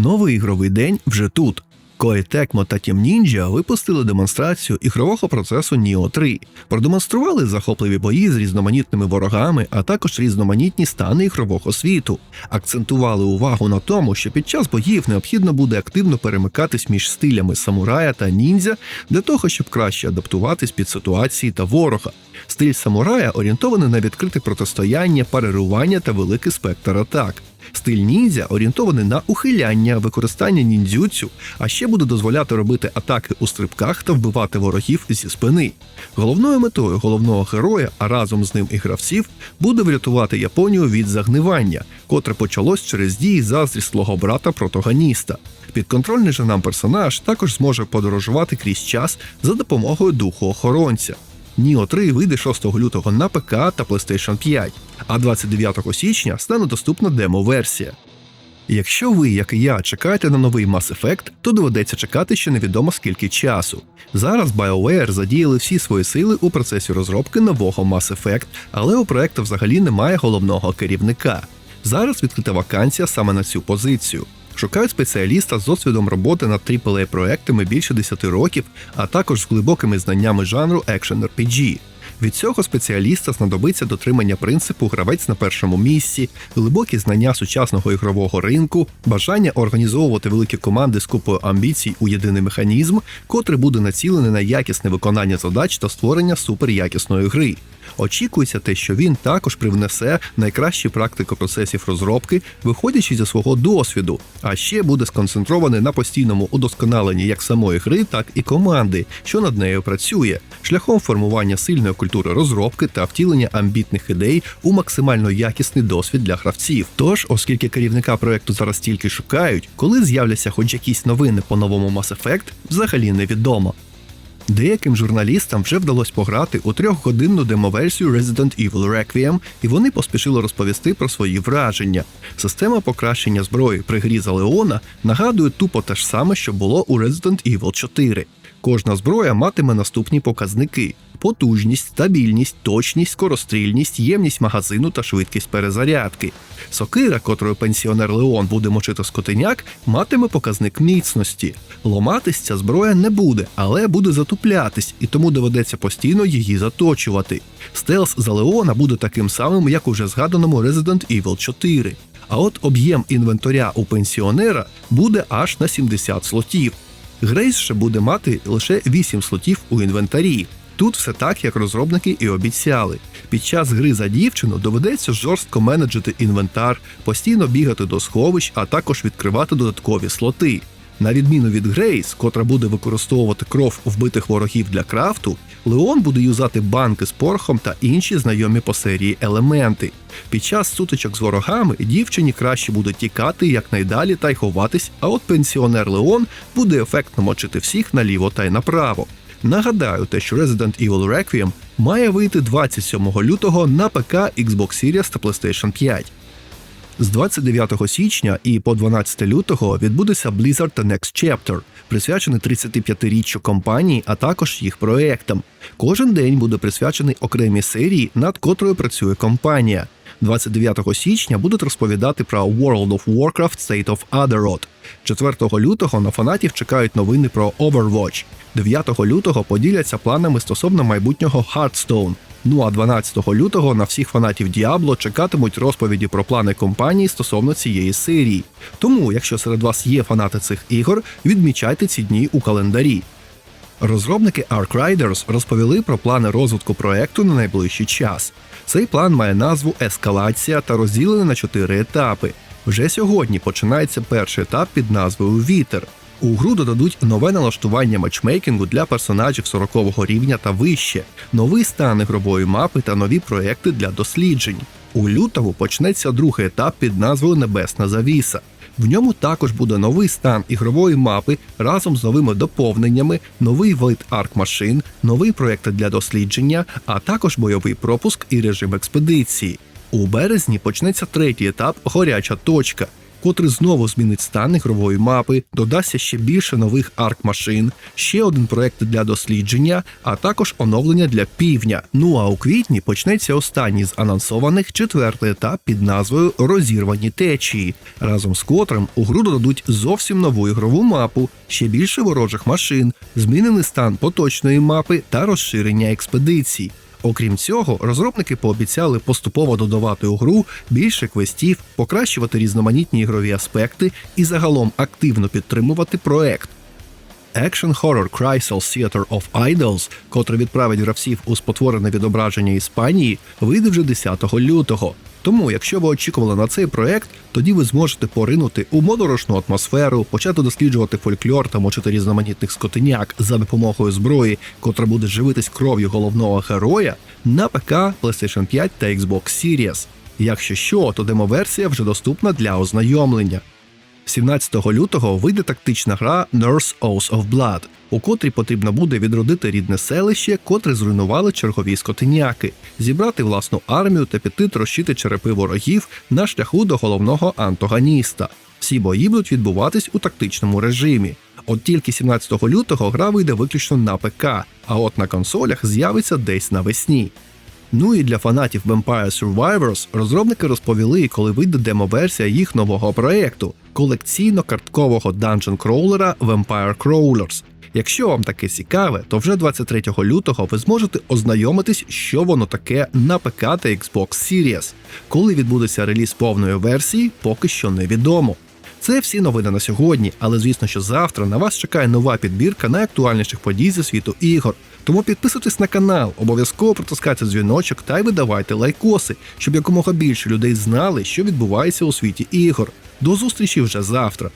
Новий ігровий день вже тут. Koei Tecmo та Team Ninja випустили демонстрацію ігрового процесу Neo 3, продемонстрували захопливі бої з різноманітними ворогами, а також різноманітні стани ігрового світу. Акцентували увагу на тому, що під час боїв необхідно буде активно перемикатись між стилями самурая та ніндзя для того, щоб краще адаптуватись під ситуації та ворога. Стиль самурая орієнтований на відкрите протистояння, парирування та великий спектр атак. Стиль ніндзя орієнтований на ухиляння, використання ніндзюцю, а ще буде дозволяти робити атаки у стрибках та вбивати ворогів зі спини. Головною метою головного героя, а разом з ним і гравців, буде врятувати Японію від загнивання, котре почалось через дії заздрістлого брата протагоніста. Підконтрольний же нам персонаж також зможе подорожувати крізь час за допомогою духу охоронця. Neo 3 вийде 6 лютого на ПК та PlayStation 5, а 29 січня стане доступна демо-версія. Якщо ви, як і я, чекаєте на новий Mass Effect, то доведеться чекати ще невідомо скільки часу. Зараз BioWare задіяли всі свої сили у процесі розробки нового Mass Effect, але у проекту взагалі немає головного керівника. Зараз відкрита вакансія саме на цю позицію. Шукають спеціаліста з досвідом роботи над aaa проектами більше 10 років, а також з глибокими знаннями жанру Action RPG. Від цього спеціаліста знадобиться дотримання принципу гравець на першому місці, глибокі знання сучасного ігрового ринку, бажання організовувати великі команди з купою амбіцій у єдиний механізм, котрий буде націлений на якісне виконання задач та створення суперякісної гри. Очікується те, що він також привнесе найкращі практики процесів розробки, виходячи зі свого досвіду, а ще буде сконцентрований на постійному удосконаленні як самої гри, так і команди, що над нею працює, шляхом формування сильної культури розробки та втілення амбітних ідей у максимально якісний досвід для гравців. Тож, оскільки керівника проекту зараз тільки шукають, коли з'являться хоч якісь новини по новому Mass Effect, взагалі невідомо. Деяким журналістам вже вдалося пограти у трьохгодинну демоверсію Resident Evil Requiem, і вони поспішили розповісти про свої враження. Система покращення зброї при грі за Леона нагадує тупо те ж саме, що було у Resident Evil 4. Кожна зброя матиме наступні показники: потужність, стабільність, точність, скорострільність, ємність магазину та швидкість перезарядки. Сокира, котрою пенсіонер Леон буде мочити скотиняк, матиме показник міцності. Ломатись ця зброя не буде, але буде затуплятись, і тому доведеться постійно її заточувати. Стелс за Леона буде таким самим, як у вже згаданому Resident Evil 4. А от об'єм інвентаря у пенсіонера буде аж на 70 слотів. Грейс ще буде мати лише 8 слотів у інвентарі. Тут все так, як розробники і обіцяли. Під час гри за дівчину доведеться жорстко менеджити інвентар, постійно бігати до сховищ, а також відкривати додаткові слоти. На відміну від Грейс, котра буде використовувати кров вбитих ворогів для крафту, Леон буде юзати банки з порохом та інші знайомі по серії елементи. Під час сутичок з ворогами дівчині краще буде тікати якнайдалі та й ховатись, а от пенсіонер Леон буде ефектно мочити всіх наліво та й направо. Нагадаю, те, що Resident Evil Requiem має вийти 27 лютого на ПК, Xbox Series та PlayStation 5. З 29 січня і по 12 лютого відбудеться Blizzard The Next Chapter, присвячений 35-річчю компанії, а також їх проектам. Кожен день буде присвячений окремій серії, над котрою працює компанія. 29 січня будуть розповідати про World of Warcraft State of Azeroth. 4 лютого на фанатів чекають новини про Overwatch. 9 лютого поділяться планами стосовно майбутнього Hearthstone. Ну а 12 лютого на всіх фанатів Діабло чекатимуть розповіді про плани компанії стосовно цієї серії. Тому, якщо серед вас є фанати цих ігор, відмічайте ці дні у календарі. Розробники Ark Riders розповіли про плани розвитку проекту на найближчий час. Цей план має назву Ескалація та розділений на чотири етапи. Вже сьогодні починається перший етап під назвою Вітер. У гру додадуть нове налаштування матчмейкінгу для персонажів 40-го рівня та вище, новий стан ігрової мапи та нові проекти для досліджень. У лютому почнеться другий етап під назвою Небесна Завіса. В ньому також буде новий стан ігрової мапи разом з новими доповненнями, новий вид арк-машин, новий проєкт для дослідження, а також бойовий пропуск і режим експедиції. У березні почнеться третій етап Горяча точка. Котрий знову змінить стан ігрової мапи, додасться ще більше нових арк-машин, ще один проект для дослідження, а також оновлення для півдня. Ну а у квітні почнеться останній з анонсованих четвертий етап під назвою Розірвані течії, разом з котрим у гру додадуть зовсім нову ігрову мапу, ще більше ворожих машин, змінений стан поточної мапи та розширення експедицій. Окрім цього, розробники пообіцяли поступово додавати у гру більше квестів, покращувати різноманітні ігрові аспекти і загалом активно підтримувати проект. Action Horror Chrysler Theater of Idols, котре відправить гравців у спотворене відображення Іспанії, вийде вже 10 лютого. Тому, якщо ви очікували на цей проект, тоді ви зможете поринути у моторошну атмосферу, почати досліджувати фольклор та мочити різноманітних скотиняк за допомогою зброї, котра буде живитись кров'ю головного героя на ПК, PlayStation 5 та Xbox Series. Якщо що, то демоверсія вже доступна для ознайомлення. 17 лютого вийде тактична гра Nurse Oath of Blood, у котрій потрібно буде відродити рідне селище, котре зруйнували чергові скотиняки, зібрати власну армію та піти трощити черепи ворогів на шляху до головного антагоніста. Всі бої будуть відбуватись у тактичному режимі. От тільки 17 лютого гра вийде виключно на ПК, а от на консолях з'явиться десь навесні. Ну і для фанатів Vampire Survivors розробники розповіли, коли вийде демо-версія їх нового проєкту колекційно-карткового данжен кроулера Vampire Crawlers. Якщо вам таке цікаве, то вже 23 лютого ви зможете ознайомитись, що воно таке на ПК та Xbox Series. Коли відбудеться реліз повної версії, поки що невідомо. Це всі новини на сьогодні, але звісно, що завтра на вас чекає нова підбірка найактуальніших подій зі світу ігор. Тому підписуйтесь на канал, обов'язково протискайте дзвіночок та й видавайте лайкоси, щоб якомога більше людей знали, що відбувається у світі ігор. До зустрічі вже завтра.